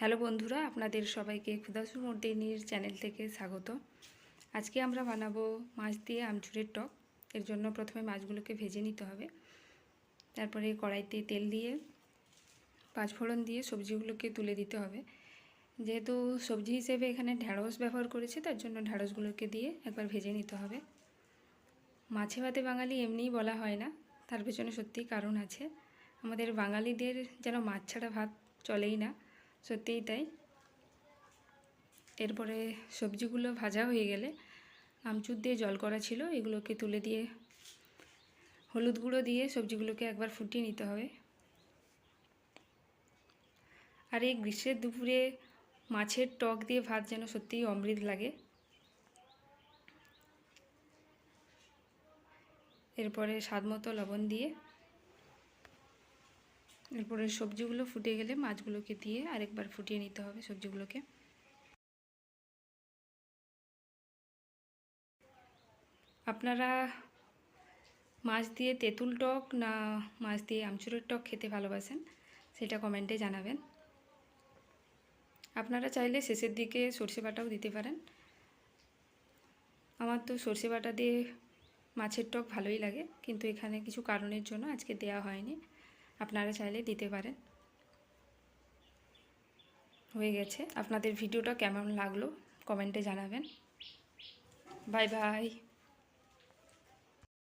Hello বন্ধুরা, আপনাদের সবাইকে ক্ষুদাসু মর্দিনীর চ্যানেল থেকে স্বাগত। আজকে আমরা বানাবো মাছ দিয়ে আমচুরের টক। এর জন্য প্রথমে মাছগুলোকে ভেজে নিতে হবে। তারপরে কড়াইতে তেল দিয়ে, পাঁচফোড়ন দিয়ে সবজিগুলোকে তুলে দিতে হবে। যেহেতু সবজি হিসেবে এখানে ঢ্যাঁড়স ব্যবহার করেছে, তার জন্য ঢ্যাঁড়সগুলোকে দিয়ে একবার ভেজে নিতে হবে। মাছে ভাতে বাঙালি এমনিই বলা হয় না, তার পেছনে সত্যিই কারণ আছে। আমাদের বাঙালিদের যেন মাছ ছাড়া ভাত চলেই না। সত্যিই তাই। এরপরে সবজিগুলো ভাজা হয়ে গেলে আমচুর দিয়ে জল করা ছিল, এগুলোকে তুলে দিয়ে হলুদ গুঁড়ো দিয়ে সবজিগুলোকে একবার ফুটিয়ে নিতে হবে। আর এই গ্রীষ্মের দুপুরে মাছের টক দিয়ে ভাত যেন সত্যিই অমৃত লাগে। এরপরে স্বাদ মতো লবণ দিয়ে এরপরে সবজিগুলো ফুটে গেলে মাছগুলোকে দিয়ে আরেকবার ফুটিয়ে নিতে হবে সবজিগুলোকে। আপনারা মাছ দিয়ে তেঁতুল টক না মাছ দিয়ে আমচুরের টক খেতে ভালোবাসেন, সেটা কমেন্টে জানাবেন। আপনারা চাইলে শেষের দিকে সর্ষে বাটাও দিতে পারেন। আমার তো সর্ষে বাটা দিয়ে মাছের টক ভালোই লাগে, কিন্তু এখানে কিছু কারণের জন্য আজকে দেওয়া হয়নি। আপনারা চাইলে দিতে পারেন। হয়ে গেছে। আপনাদের ভিডিওটা কেমন লাগল? কমেন্টে জানাবেন। Bye bye.